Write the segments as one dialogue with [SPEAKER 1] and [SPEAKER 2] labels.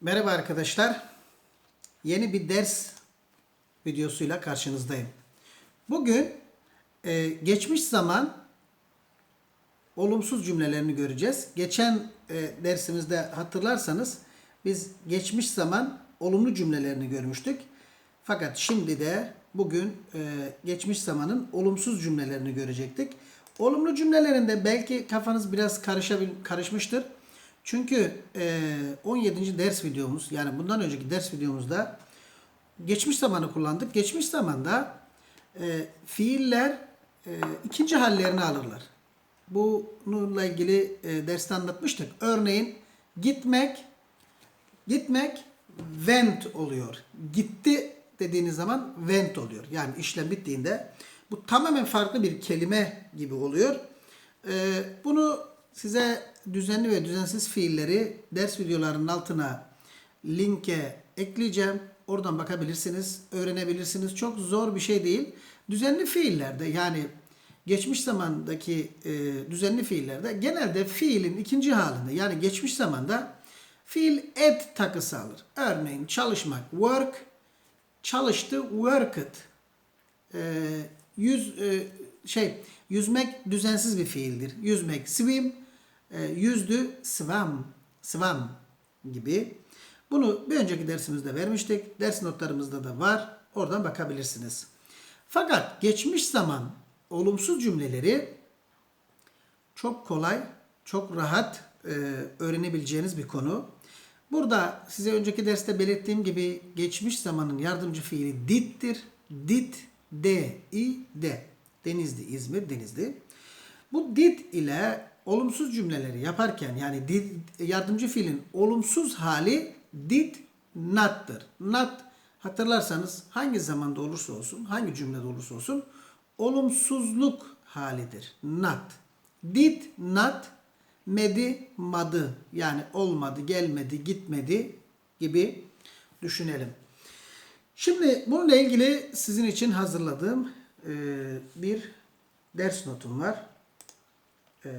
[SPEAKER 1] Merhaba arkadaşlar. Yeni bir ders videosuyla karşınızdayım. Bugün e, geçmiş zaman olumsuz cümlelerini göreceğiz. Geçen e, dersimizde hatırlarsanız biz geçmiş zaman olumlu cümlelerini görmüştük. Fakat şimdi de bugün e, geçmiş zamanın olumsuz cümlelerini görecektik. Olumlu cümlelerinde belki kafanız biraz karışabil karışmıştır. Çünkü e, 17. ders videomuz yani bundan önceki ders videomuzda geçmiş zamanı kullandık. Geçmiş zamanda e, fiiller e, ikinci hallerini alırlar. Bununla ilgili e, derste anlatmıştık. Örneğin gitmek, gitmek went oluyor. Gitti dediğiniz zaman went oluyor. Yani işlem bittiğinde bu tamamen farklı bir kelime gibi oluyor. E, bunu size düzenli ve düzensiz fiilleri ders videolarının altına linke ekleyeceğim. Oradan bakabilirsiniz, öğrenebilirsiniz. Çok zor bir şey değil. Düzenli fiillerde yani geçmiş zamandaki e, düzenli fiillerde genelde fiilin ikinci halinde yani geçmiş zamanda fiil et takısı alır. Örneğin çalışmak work, çalıştı worked. E, yüz e, şey yüzmek düzensiz bir fiildir. Yüzmek swim, yüzdü swam, swam gibi. Bunu bir önceki dersimizde vermiştik. Ders notlarımızda da var. Oradan bakabilirsiniz. Fakat geçmiş zaman olumsuz cümleleri çok kolay, çok rahat e, öğrenebileceğiniz bir konu. Burada size önceki derste belirttiğim gibi geçmiş zamanın yardımcı fiili did'tir. Did, d, i, d. Denizli, İzmir, Denizli. Bu did ile olumsuz cümleleri yaparken yani did, yardımcı fiilin olumsuz hali did not'tır. Not hatırlarsanız hangi zamanda olursa olsun, hangi cümlede olursa olsun olumsuzluk halidir. Not. Did not medi madı yani olmadı, gelmedi, gitmedi gibi düşünelim. Şimdi bununla ilgili sizin için hazırladığım bir ders notum var. E,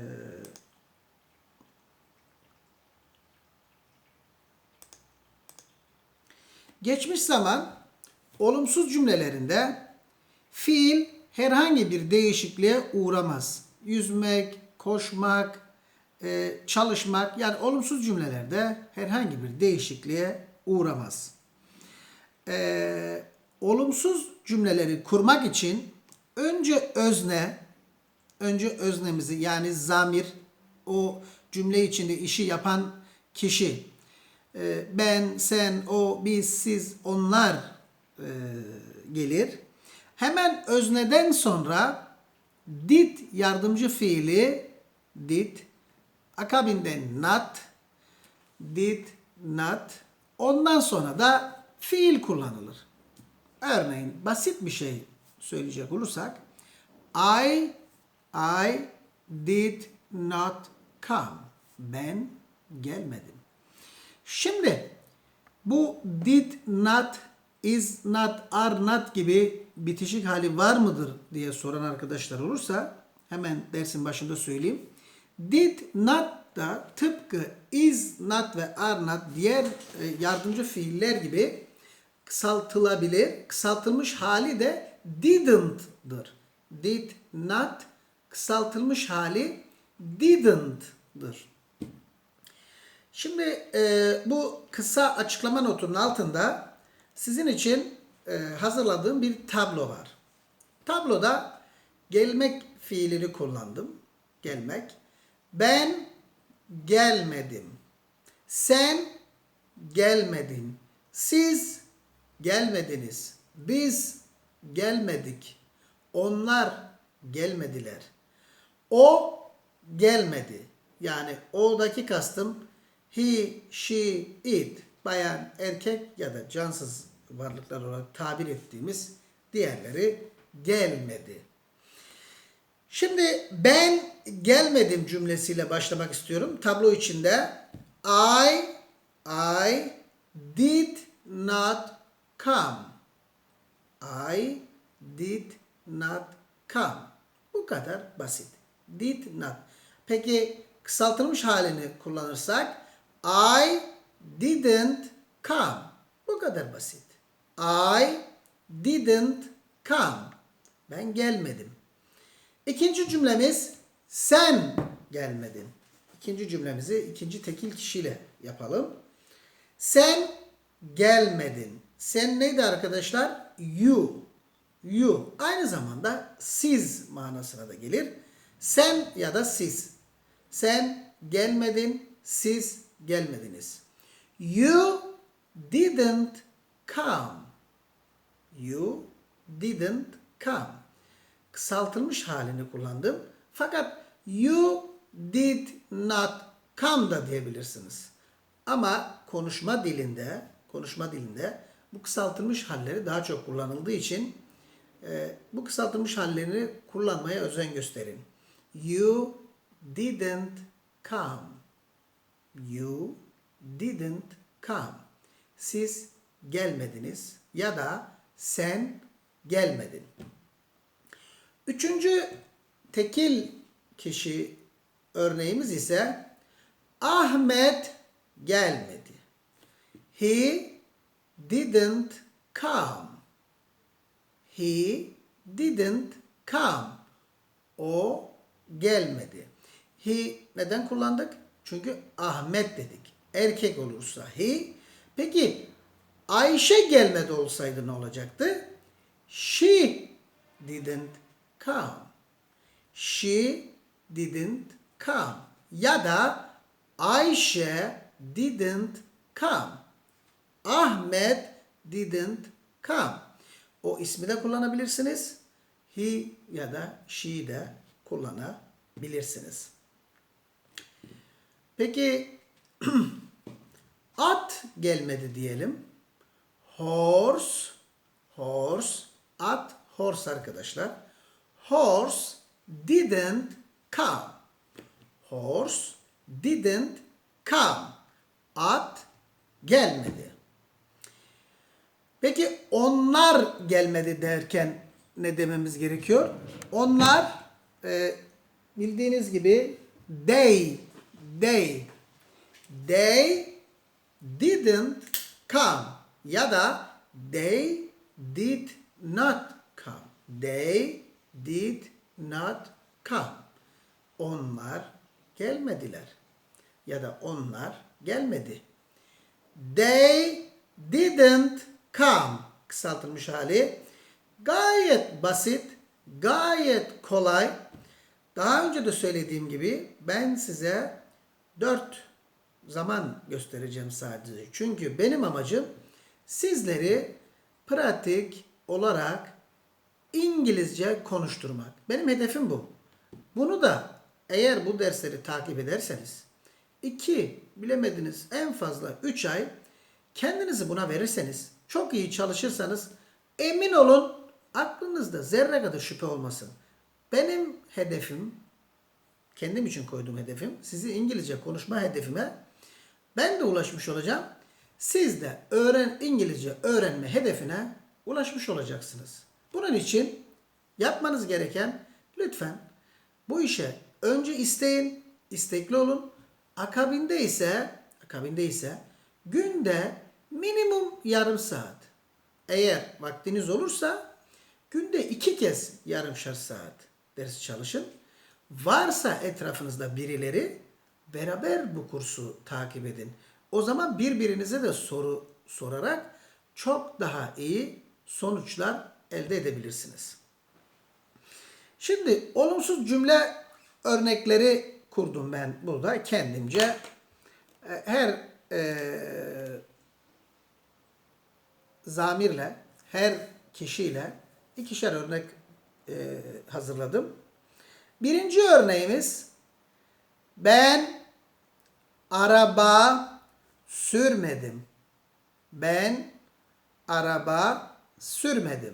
[SPEAKER 1] geçmiş zaman olumsuz cümlelerinde fiil herhangi bir değişikliğe uğramaz. Yüzmek, koşmak, e, çalışmak yani olumsuz cümlelerde herhangi bir değişikliğe uğramaz. E, olumsuz cümleleri kurmak için önce özne, önce öznemizi yani zamir, o cümle içinde işi yapan kişi, e, ben, sen, o, biz, siz, onlar e, gelir. Hemen özneden sonra did yardımcı fiili did, akabinde not, did, not, ondan sonra da fiil kullanılır. Örneğin basit bir şey söyleyecek olursak I I did not come. Ben gelmedim. Şimdi bu did not, is not, are not gibi bitişik hali var mıdır diye soran arkadaşlar olursa hemen dersin başında söyleyeyim. Did not da tıpkı is not ve are not diğer e, yardımcı fiiller gibi kısaltılabilir. Kısaltılmış hali de didn't'dır. Did not kısaltılmış hali didn't'dır. Şimdi e, bu kısa açıklama notunun altında sizin için e, hazırladığım bir tablo var. Tabloda gelmek fiilini kullandım. Gelmek. Ben gelmedim. Sen gelmedin. Siz gelmediniz. Biz gelmedik. Onlar gelmediler. O gelmedi. Yani o'daki kastım he, she, it. Bayan, erkek ya da cansız varlıklar olarak tabir ettiğimiz diğerleri gelmedi. Şimdi ben gelmedim cümlesiyle başlamak istiyorum. Tablo içinde I I did not come. I did not come. Bu kadar basit. Did not. Peki kısaltılmış halini kullanırsak I didn't come. Bu kadar basit. I didn't come. Ben gelmedim. İkinci cümlemiz sen gelmedin. İkinci cümlemizi ikinci tekil kişiyle yapalım. Sen gelmedin. Sen neydi arkadaşlar? You. You. Aynı zamanda siz manasına da gelir. Sen ya da siz. Sen gelmedin, siz gelmediniz. You didn't come. You didn't come. Kısaltılmış halini kullandım. Fakat you did not come da diyebilirsiniz. Ama konuşma dilinde, konuşma dilinde bu kısaltılmış halleri daha çok kullanıldığı için e, bu kısaltılmış hallerini kullanmaya özen gösterin. You didn't come. You didn't come. Siz gelmediniz ya da sen gelmedin. Üçüncü tekil kişi örneğimiz ise Ahmet gelmedi. He didn't come. He didn't come. O gelmedi. He neden kullandık? Çünkü Ahmet dedik. Erkek olursa he. Peki Ayşe gelmedi olsaydı ne olacaktı? She didn't come. She didn't come. Ya da Ayşe didn't come. Ahmet didn't come. O ismi de kullanabilirsiniz. He ya da she de kullanabilirsiniz. Peki at gelmedi diyelim. Horse, horse, at, horse arkadaşlar. Horse didn't come. Horse didn't come. At gelmedi. Peki onlar gelmedi derken ne dememiz gerekiyor? Onlar e, bildiğiniz gibi they they they didn't come ya da they did not come. They did not come. Onlar gelmediler. Ya da onlar gelmedi. They didn't come. Kısaltılmış hali. Gayet basit, gayet kolay. Daha önce de söylediğim gibi ben size dört zaman göstereceğim sadece. Çünkü benim amacım sizleri pratik olarak İngilizce konuşturmak. Benim hedefim bu. Bunu da eğer bu dersleri takip ederseniz iki bilemediniz en fazla 3 ay kendinizi buna verirseniz çok iyi çalışırsanız emin olun aklınızda zerre kadar şüphe olmasın. Benim hedefim kendim için koyduğum hedefim sizi İngilizce konuşma hedefime ben de ulaşmış olacağım. Siz de öğren İngilizce öğrenme hedefine ulaşmış olacaksınız. Bunun için yapmanız gereken lütfen bu işe önce isteyin, istekli olun. Akabinde ise akabinde ise günde minimum yarım saat. Eğer vaktiniz olursa günde iki kez yarımşar saat ders çalışın. Varsa etrafınızda birileri beraber bu kursu takip edin. O zaman birbirinize de soru sorarak çok daha iyi sonuçlar elde edebilirsiniz. Şimdi olumsuz cümle örnekleri kurdum ben burada kendimce. E, Her e, zamirle, her kişiyle ikişer örnek e, hazırladım. Birinci örneğimiz ben araba sürmedim. Ben araba sürmedim.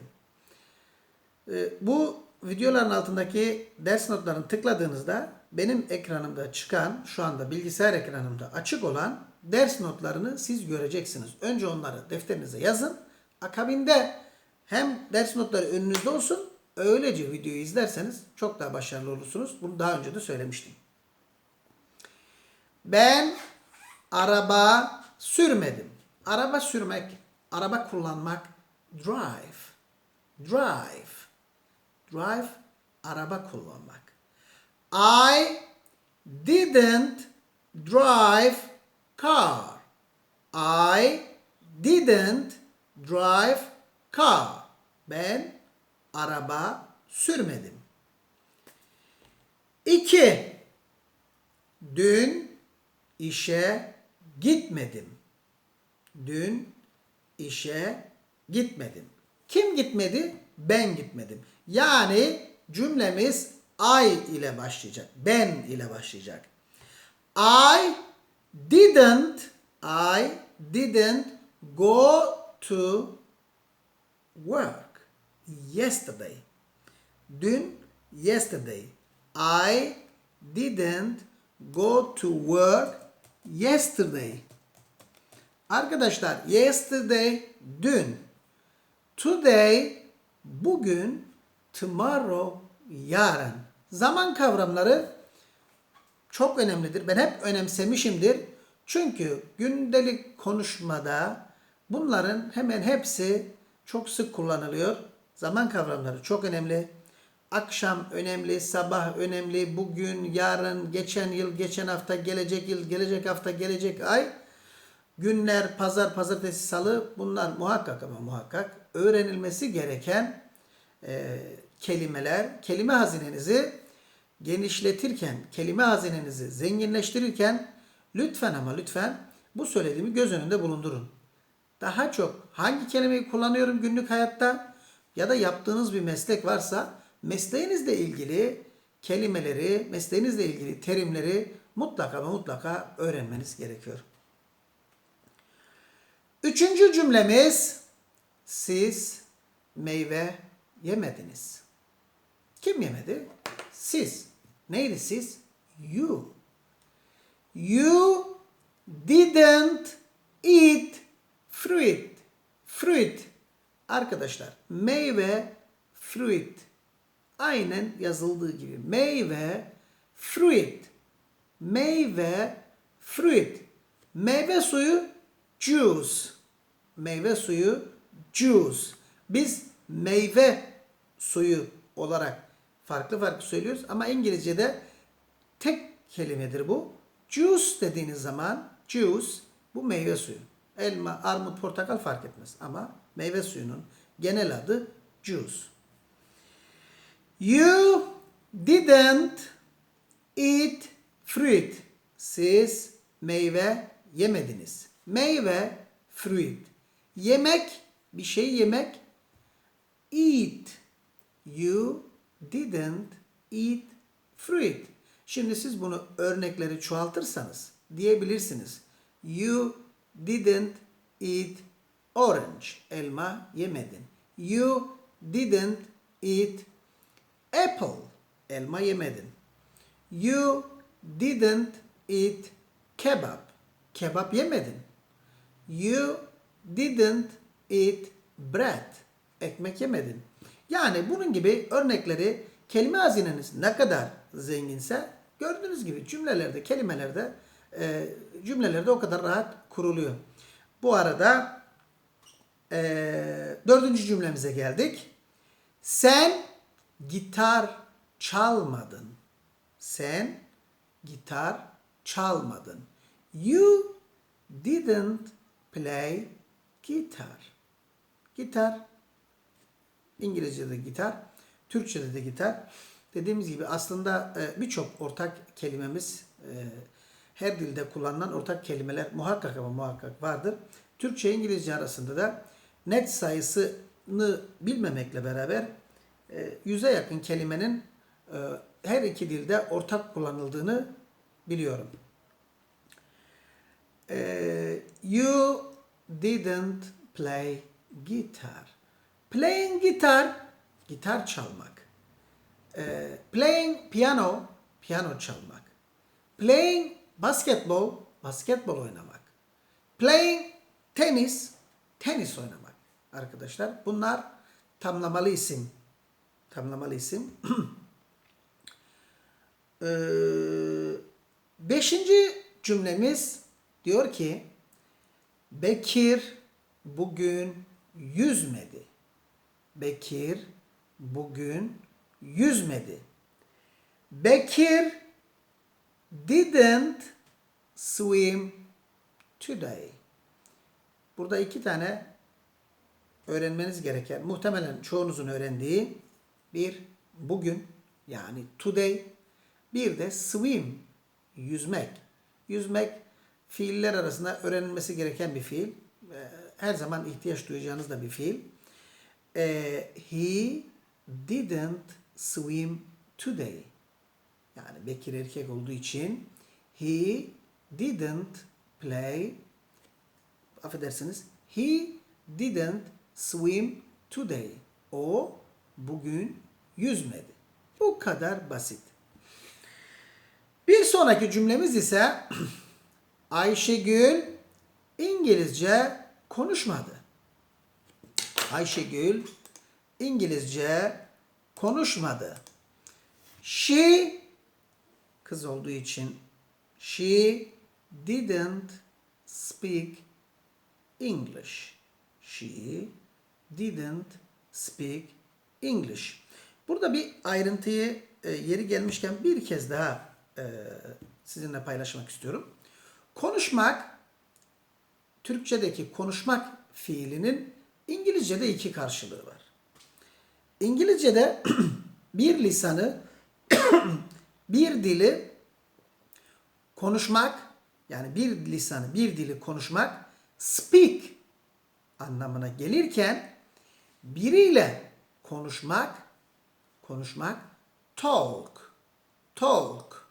[SPEAKER 1] Ee, bu videoların altındaki ders notlarını tıkladığınızda benim ekranımda çıkan, şu anda bilgisayar ekranımda açık olan ders notlarını siz göreceksiniz. Önce onları defterinize yazın. Akabinde hem ders notları önünüzde olsun, öylece videoyu izlerseniz çok daha başarılı olursunuz. Bunu daha önce de söylemiştim. Ben araba sürmedim. Araba sürmek, araba kullanmak drive. Drive. Drive araba kullanmak. I didn't drive car. I didn't drive car. Ben araba sürmedim. 2. Dün işe gitmedim. Dün işe gitmedim. Kim gitmedi? Ben gitmedim. Yani cümlemiz I ile başlayacak. Ben ile başlayacak. I didn't I didn't go to work yesterday. Dün yesterday. I didn't go to work yesterday. Arkadaşlar yesterday dün. Today bugün. Tomorrow yarın. Zaman kavramları çok önemlidir. Ben hep önemsemişimdir. Çünkü gündelik konuşmada bunların hemen hepsi çok sık kullanılıyor. Zaman kavramları çok önemli. Akşam önemli, sabah önemli, bugün, yarın, geçen yıl, geçen hafta, gelecek yıl, gelecek hafta, gelecek ay. Günler, pazar, pazartesi, salı bunlar muhakkak ama muhakkak öğrenilmesi gereken e, kelimeler. Kelime hazinenizi genişletirken, kelime hazinenizi zenginleştirirken lütfen ama lütfen bu söylediğimi göz önünde bulundurun. Daha çok hangi kelimeyi kullanıyorum günlük hayatta ya da yaptığınız bir meslek varsa mesleğinizle ilgili kelimeleri, mesleğinizle ilgili terimleri mutlaka ve mutlaka öğrenmeniz gerekiyor. Üçüncü cümlemiz siz meyve yemediniz. Kim yemedi? Siz. Neydi siz? You. You didn't eat fruit. Fruit. Arkadaşlar meyve fruit. Aynen yazıldığı gibi. Meyve fruit. Meyve fruit. Meyve suyu juice. Meyve suyu juice. Biz meyve suyu olarak farklı farklı söylüyoruz ama İngilizce'de tek kelimedir bu. Juice dediğiniz zaman juice bu meyve suyu. Elma, armut, portakal fark etmez ama meyve suyunun genel adı juice. You didn't eat fruit. Siz meyve yemediniz. Meyve fruit. Yemek bir şey yemek eat. You didn't eat fruit. Şimdi siz bunu örnekleri çoğaltırsanız diyebilirsiniz. You didn't eat orange. Elma yemedin. You didn't eat apple. Elma yemedin. You didn't eat kebab. Kebap yemedin. You didn't eat bread. Ekmek yemedin. Yani bunun gibi örnekleri kelime hazineniz ne kadar zenginse gördüğünüz gibi cümlelerde, kelimelerde e, cümlelerde o kadar rahat kuruluyor. Bu arada e, dördüncü cümlemize geldik. Sen gitar çalmadın. Sen gitar çalmadın. You didn't play guitar. Gitar İngilizce'de gitar, Türkçe'de de gitar. Dediğimiz gibi aslında e, birçok ortak kelimemiz e, her dilde kullanılan ortak kelimeler muhakkak ama muhakkak vardır. Türkçe İngilizce arasında da net sayısını bilmemekle beraber e, yüze yakın kelimenin her iki dilde ortak kullanıldığını biliyorum. You didn't play guitar. Playing gitar, gitar çalmak. E, playing piano, piyano çalmak. Playing basketball, basketbol oynamak. Playing tenis, tenis oynamak. Arkadaşlar bunlar tamlamalı isim. Tamlamalı isim. ee, beşinci cümlemiz diyor ki Bekir bugün yüzmedi. Bekir bugün yüzmedi. Bekir didn't swim today. Burada iki tane öğrenmeniz gereken, muhtemelen çoğunuzun öğrendiği bir bugün yani today, bir de swim, yüzmek. Yüzmek fiiller arasında öğrenilmesi gereken bir fiil. Ee, Her zaman ihtiyaç duyacağınız da bir fiil. Ee, he didn't swim today. Yani Bekir erkek olduğu için he didn't play affedersiniz he didn't swim today. O bugün yüzmedi. Bu kadar basit. Bir sonraki cümlemiz ise Ayşegül İngilizce konuşmadı. Ayşegül İngilizce konuşmadı. She kız olduğu için she didn't speak English. She didn't speak English. Burada bir ayrıntıyı e, yeri gelmişken bir kez daha e, sizinle paylaşmak istiyorum. Konuşmak Türkçedeki konuşmak fiilinin İngilizce'de iki karşılığı var. İngilizce'de bir lisanı, bir dili konuşmak yani bir lisanı, bir dili konuşmak speak anlamına gelirken biriyle konuşmak konuşmak talk talk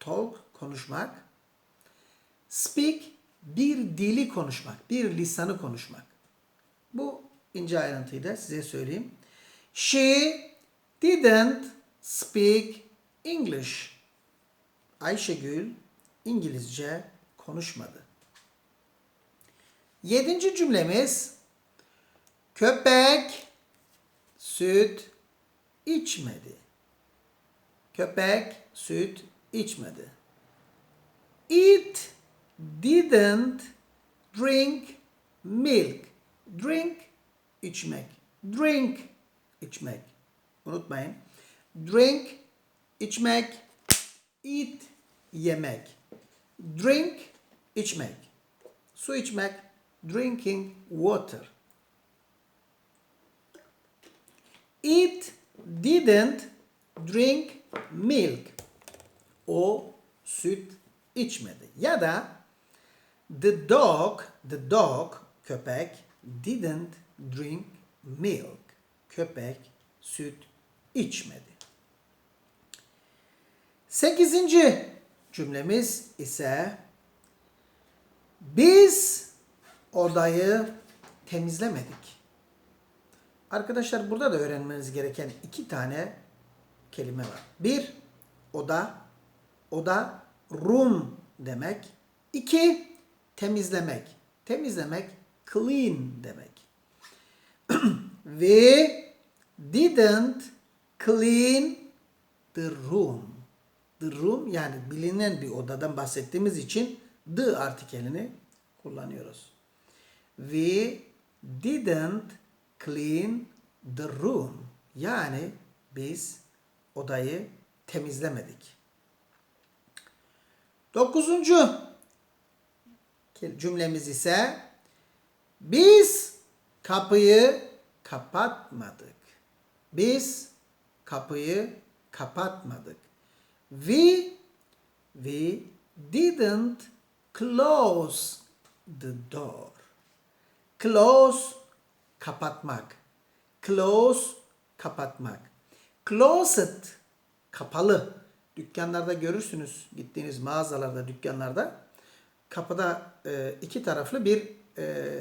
[SPEAKER 1] talk konuşmak speak bir dili konuşmak, bir lisanı konuşmak. Bu ince ayrıntıyı da size söyleyeyim. She didn't speak English. Ayşegül İngilizce konuşmadı. Yedinci cümlemiz köpek süt içmedi. Köpek süt içmedi. It didn't drink milk. Drink içmek. Drink içmek. Unutmayın. Drink içmek. Eat yemek. Drink içmek. Su içmek. Drinking water. It didn't drink milk. O süt içmedi. Ya da the dog, the dog köpek didn't drink milk. Köpek süt içmedi. Sekizinci cümlemiz ise biz odayı temizlemedik. Arkadaşlar burada da öğrenmeniz gereken iki tane kelime var. Bir, oda. Oda, room demek. İki, temizlemek. Temizlemek, clean demek. We didn't clean the room. The room yani bilinen bir odadan bahsettiğimiz için the artikelini kullanıyoruz. We didn't clean the room. Yani biz odayı temizlemedik. Dokuzuncu cümlemiz ise biz kapıyı kapatmadık. Biz kapıyı kapatmadık. We we didn't close the door. Close kapatmak. Close kapatmak. Closet kapalı. Dükkanlarda görürsünüz gittiğiniz mağazalarda, dükkanlarda kapıda e, iki taraflı bir e,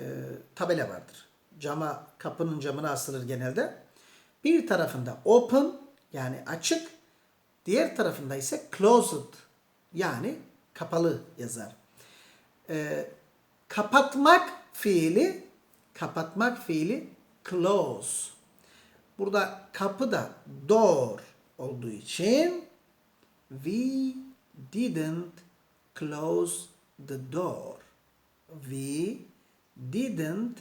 [SPEAKER 1] tabela vardır. Cama, kapının camına asılır genelde. Bir tarafında open yani açık, diğer tarafında ise closed yani kapalı yazar. E, kapatmak fiili, kapatmak fiili close. Burada kapı da door olduğu için we didn't close the door. we didn't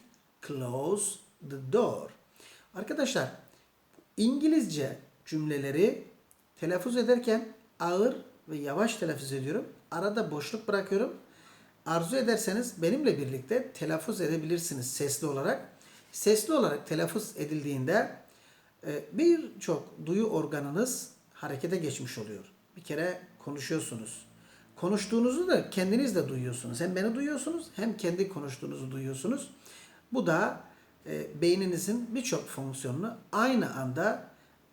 [SPEAKER 1] close the door. Arkadaşlar İngilizce cümleleri telaffuz ederken ağır ve yavaş telaffuz ediyorum. Arada boşluk bırakıyorum. Arzu ederseniz benimle birlikte telaffuz edebilirsiniz sesli olarak. Sesli olarak telaffuz edildiğinde e, birçok duyu organınız harekete geçmiş oluyor. Bir kere konuşuyorsunuz. Konuştuğunuzu da kendiniz de duyuyorsunuz. Hem beni duyuyorsunuz hem kendi konuştuğunuzu duyuyorsunuz. Bu da e, beyninizin birçok fonksiyonunu aynı anda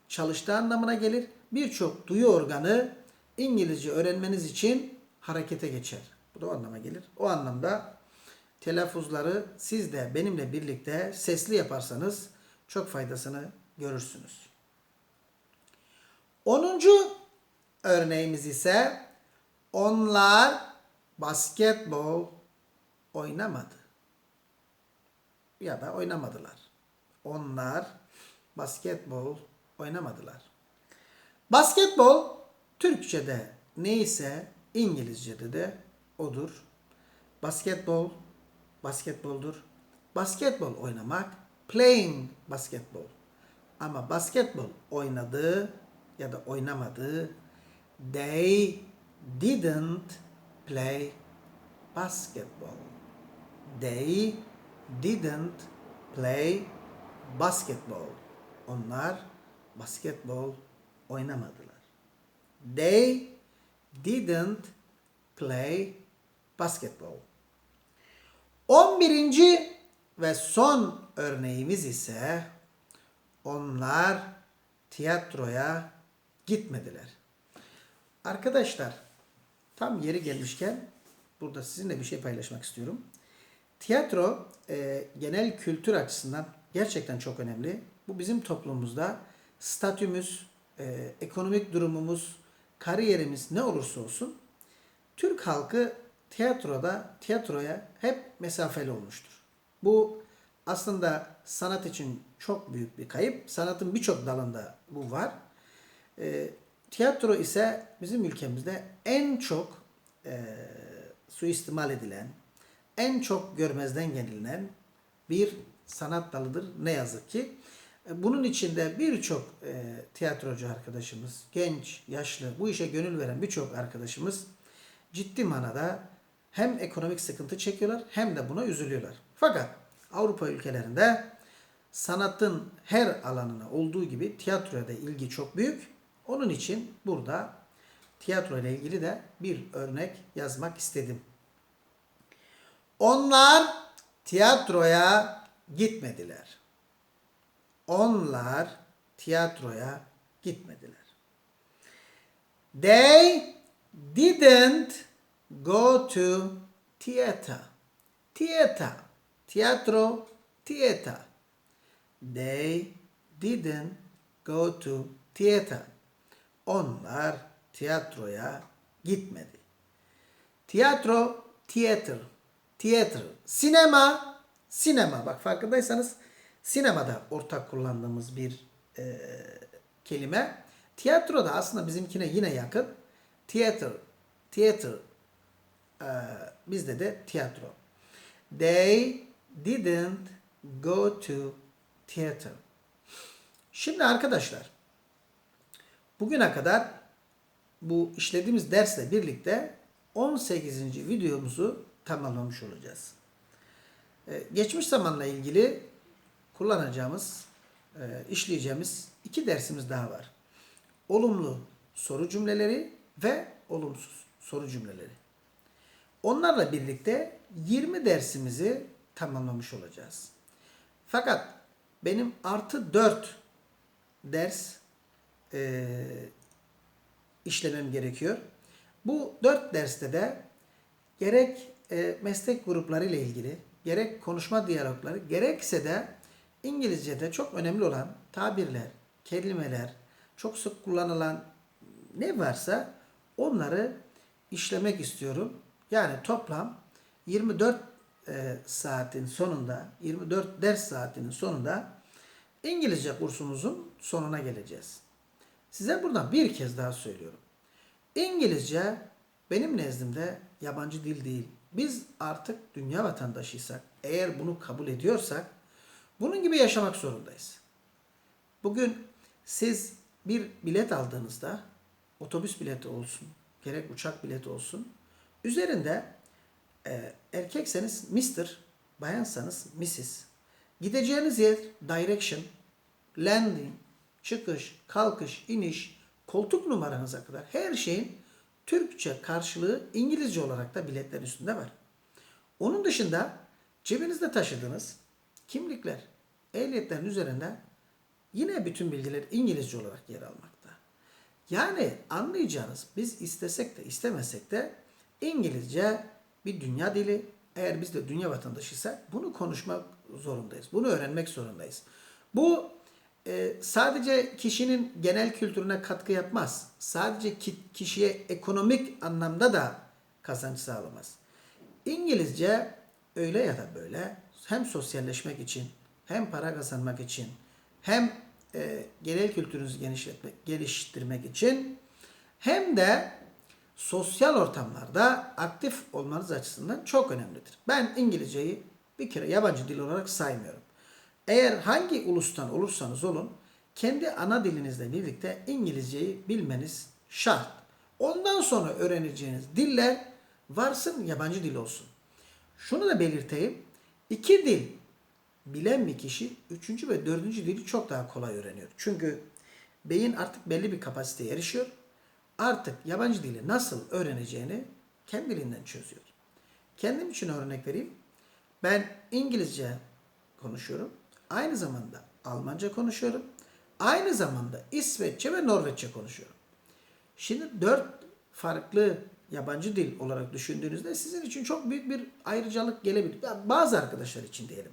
[SPEAKER 1] çalıştığı anlamına gelir. Birçok duyu organı İngilizce öğrenmeniz için harekete geçer. Bu da o anlama gelir. O anlamda telaffuzları siz de benimle birlikte sesli yaparsanız çok faydasını görürsünüz. 10. örneğimiz ise onlar basketbol oynamadı. Ya da oynamadılar. Onlar basketbol oynamadılar. Basketbol Türkçe'de neyse İngilizce'de de odur. Basketbol basketboldur. Basketbol oynamak playing basketbol. Ama basketbol oynadığı ya da oynamadığı they didn't play basketball. They didn't play basketball. Onlar basketbol oynamadılar. They didn't play basketball. 11. ve son örneğimiz ise onlar tiyatroya gitmediler. Arkadaşlar tam yeri gelmişken burada sizinle bir şey paylaşmak istiyorum. Tiyatro e, genel kültür açısından gerçekten çok önemli. Bu bizim toplumumuzda statümüz, e, ekonomik durumumuz, kariyerimiz ne olursa olsun Türk halkı tiyatroda, tiyatroya hep mesafeli olmuştur. Bu aslında sanat için çok büyük bir kayıp. Sanatın birçok dalında bu var. E, tiyatro ise bizim ülkemizde en çok e, suistimal edilen, en çok görmezden gelinen bir sanat dalıdır ne yazık ki. E, Bunun içinde birçok e, tiyatrocu arkadaşımız, genç, yaşlı, bu işe gönül veren birçok arkadaşımız ciddi manada hem ekonomik sıkıntı çekiyorlar hem de buna üzülüyorlar. Fakat Avrupa ülkelerinde sanatın her alanına olduğu gibi tiyatroya da ilgi çok büyük. Onun için burada tiyatro ile ilgili de bir örnek yazmak istedim. Onlar tiyatroya gitmediler. Onlar tiyatroya gitmediler. They didn't go to theater. Theater. Tiyatro, theater. They didn't go to theater. Onlar tiyatroya gitmedi. Tiyatro, theater. Theater. Sinema, sinema. Bak farkındaysanız sinemada ortak kullandığımız bir e, kelime. Tiyatro da aslında bizimkine yine yakın. Theater, theater. E, bizde de tiyatro. They didn't go to theater. Şimdi arkadaşlar bugüne kadar bu işlediğimiz dersle birlikte 18. videomuzu tamamlamış olacağız. Ee, geçmiş zamanla ilgili kullanacağımız, e, işleyeceğimiz iki dersimiz daha var. Olumlu soru cümleleri ve olumsuz soru cümleleri. Onlarla birlikte 20 dersimizi tamamlamış olacağız. Fakat benim artı 4 ders e, işlemem gerekiyor. Bu 4 derste de gerek e, meslek grupları ile ilgili, gerek konuşma diyalogları, gerekse de İngilizce'de çok önemli olan tabirler, kelimeler, çok sık kullanılan ne varsa onları işlemek istiyorum. Yani toplam 24 e, saatin sonunda, 24 ders saatinin sonunda İngilizce kursumuzun sonuna geleceğiz. Size buradan bir kez daha söylüyorum. İngilizce benim nezdimde yabancı dil değil. biz artık dünya vatandaşıysak, eğer bunu kabul ediyorsak bunun gibi yaşamak zorundayız. Bugün siz bir bilet aldığınızda otobüs bileti olsun, gerek uçak bileti olsun, üzerinde e, erkekseniz Mr, bayansanız Mrs. Gideceğiniz yer direction, landing, çıkış, kalkış, iniş, koltuk numaranıza kadar her şeyin Türkçe karşılığı İngilizce olarak da biletlerin üstünde var. Onun dışında cebinizde taşıdığınız kimlikler, ehliyetlerin üzerinde yine bütün bilgiler İngilizce olarak yer almakta. Yani anlayacağınız biz istesek de istemesek de İngilizce bir dünya dili. Eğer biz de dünya vatandaşıysak bunu konuşmak zorundayız. Bunu öğrenmek zorundayız. Bu e, sadece kişinin genel kültürüne katkı yapmaz. Sadece ki, kişiye ekonomik anlamda da kazanç sağlamaz. İngilizce öyle ya da böyle hem sosyalleşmek için hem para kazanmak için hem e, genel kültürünüzü genişletmek, geliştirmek için hem de sosyal ortamlarda aktif olmanız açısından çok önemlidir. Ben İngilizceyi bir kere yabancı dil olarak saymıyorum. Eğer hangi ulustan olursanız olun kendi ana dilinizle birlikte İngilizceyi bilmeniz şart. Ondan sonra öğreneceğiniz diller varsın yabancı dil olsun. Şunu da belirteyim. İki dil bilen bir kişi üçüncü ve dördüncü dili çok daha kolay öğreniyor. Çünkü beyin artık belli bir kapasiteye erişiyor. Artık yabancı dili nasıl öğreneceğini kendiliğinden çözüyor. Kendim için örnek vereyim. Ben İngilizce konuşuyorum. Aynı zamanda Almanca konuşuyorum. Aynı zamanda İsveççe ve Norveççe konuşuyorum. Şimdi dört farklı yabancı dil olarak düşündüğünüzde sizin için çok büyük bir ayrıcalık gelebilir. Bazı arkadaşlar için diyelim.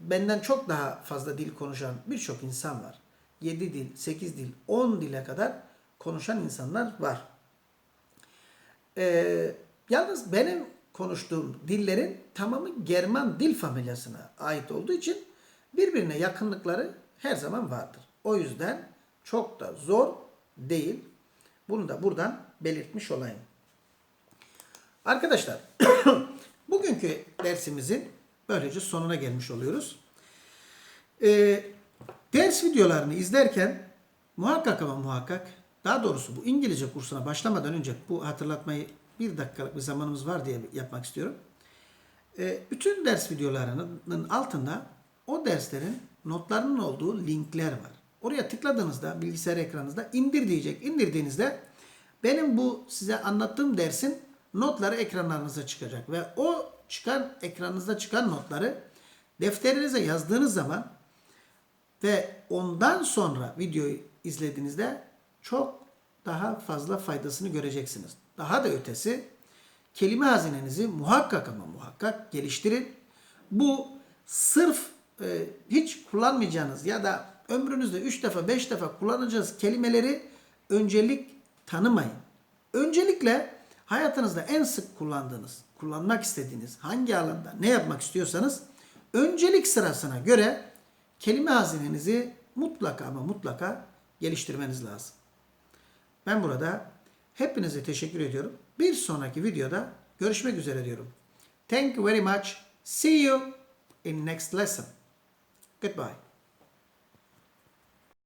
[SPEAKER 1] Benden çok daha fazla dil konuşan birçok insan var. 7 dil, 8 dil, 10 dile kadar konuşan insanlar var. Ee, yalnız benim konuştuğum dillerin tamamı German dil familyasına ait olduğu için birbirine yakınlıkları her zaman vardır. O yüzden çok da zor değil. Bunu da buradan belirtmiş olayım. Arkadaşlar bugünkü dersimizin böylece sonuna gelmiş oluyoruz. Ee, ders videolarını izlerken muhakkak ama muhakkak daha doğrusu bu İngilizce kursuna başlamadan önce bu hatırlatmayı bir dakikalık bir zamanımız var diye yapmak istiyorum. Ee, bütün ders videolarının altında o derslerin notlarının olduğu linkler var. Oraya tıkladığınızda bilgisayar ekranınızda indir diyecek. İndirdiğinizde benim bu size anlattığım dersin notları ekranlarınıza çıkacak ve o çıkan ekranınızda çıkan notları defterinize yazdığınız zaman ve ondan sonra videoyu izlediğinizde çok daha fazla faydasını göreceksiniz. Daha da ötesi kelime hazinenizi muhakkak ama muhakkak geliştirin. Bu sırf e, hiç kullanmayacağınız ya da ömrünüzde 3 defa 5 defa kullanacağınız kelimeleri öncelik tanımayın. Öncelikle hayatınızda en sık kullandığınız, kullanmak istediğiniz hangi alanda ne yapmak istiyorsanız öncelik sırasına göre kelime hazinenizi mutlaka ama mutlaka geliştirmeniz lazım. Ben burada hepinize teşekkür ediyorum. Bir sonraki videoda görüşmek üzere diyorum. Thank you very much. See you in next lesson. Goodbye.